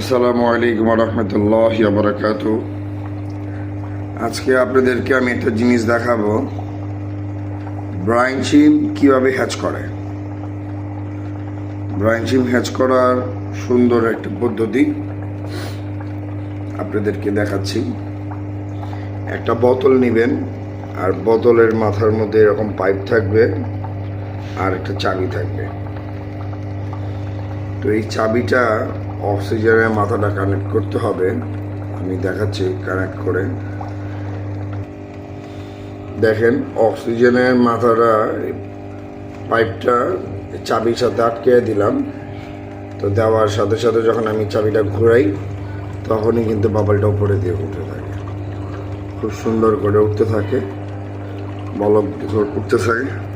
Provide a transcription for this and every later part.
আসসালামু আলাইকুম রহমতুল্লাহ বরকাত আজকে আপনাদেরকে আমি একটা জিনিস দেখাবো। ব্রাইন শিম কীভাবে হ্যাচ করে? ব্রাইন শিম হ্যাচ করার সুন্দর একটা পদ্ধতি আপনাদেরকে দেখাচ্ছি। একটা বোতল নেবেন, আর বোতলের মাথার মধ্যে এরকম পাইপ থাকবে, আর একটা চাবি থাকবে। তো এই চাবিটা অক্সিজেনের মাথাটা কানেক্ট করতে হবে। আমি দেখাচ্ছি, কানেক্ট করে। দেখেন, অক্সিজেনের মাথাটা, পাইপটা চাবির সাথে আটকে দিলাম। তো দেওয়ার সাথে সাথে যখন আমি চাবিটা ঘুরাই, তখনই কিন্তু বাবলটা উপরে দিয়ে উঠতে থাকে। খুব সুন্দর করে উঠতে থাকে। বলক উঠতে থাকে।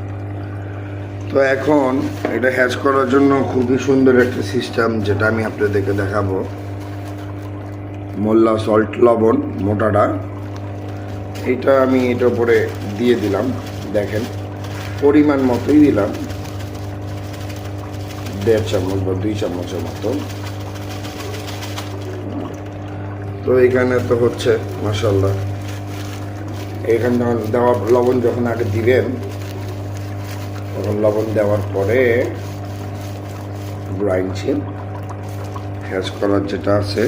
তো এখন এটা হ্যাচ করার জন্য খুবই সুন্দর একটা সিস্টেম যেটা আমি আপনাদেরকে দেখাবো। মোল্লা সল্ট লবণ, মোটাটা। এটা আমি এটার উপরে দিয়ে দিলাম, দেখেন। পরিমাণ মতোই দিলাম। দেড় চামচ বা দুই চামচের মতো। তো এখানে তো হচ্ছে মাসাল্লাহ এখানে যখন দেওয়া লবণ যখন আগে দিবেন তখন লবণ দেওয়ার পরে ব্রাইন চিন হ্যাচ করার যেটা আছে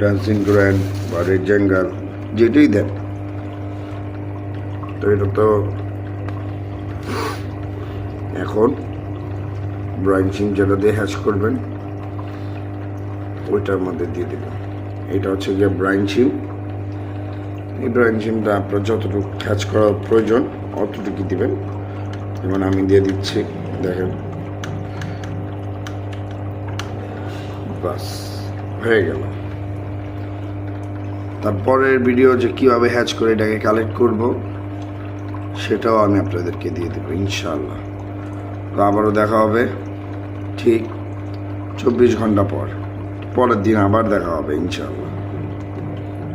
ডান্সিং গ্র্যান্ড বা রেড জ্যাঙ্গার যেটাই দেন। তো এটা তো এখন ব্রাইন চিন যেটা দিয়ে হ্যাচ করবেন, ওইটার মধ্যে দিয়ে দেবেন। এটা হচ্ছে গিয়ে ব্রাইন চিন এই চিনটা আপনার যতটুকু হ্যাচ করার প্রয়োজন অতটুকু দিবেন। যেমন আমি দিয়ে দিচ্ছি, দেখেন। বাস হয়ে গেল। তারপরের ভিডিও যে কীভাবে হ্যাচ করে এটাকে কালেক্ট করব, সেটাও আমি আপনাদেরকে দিয়ে দেবো ইনশাল্লাহ তো আবারও দেখা হবে, ঠিক চব্বিশ ঘণ্টা পর। পরের দিন আবার দেখা হবে ইনশাল্লাহ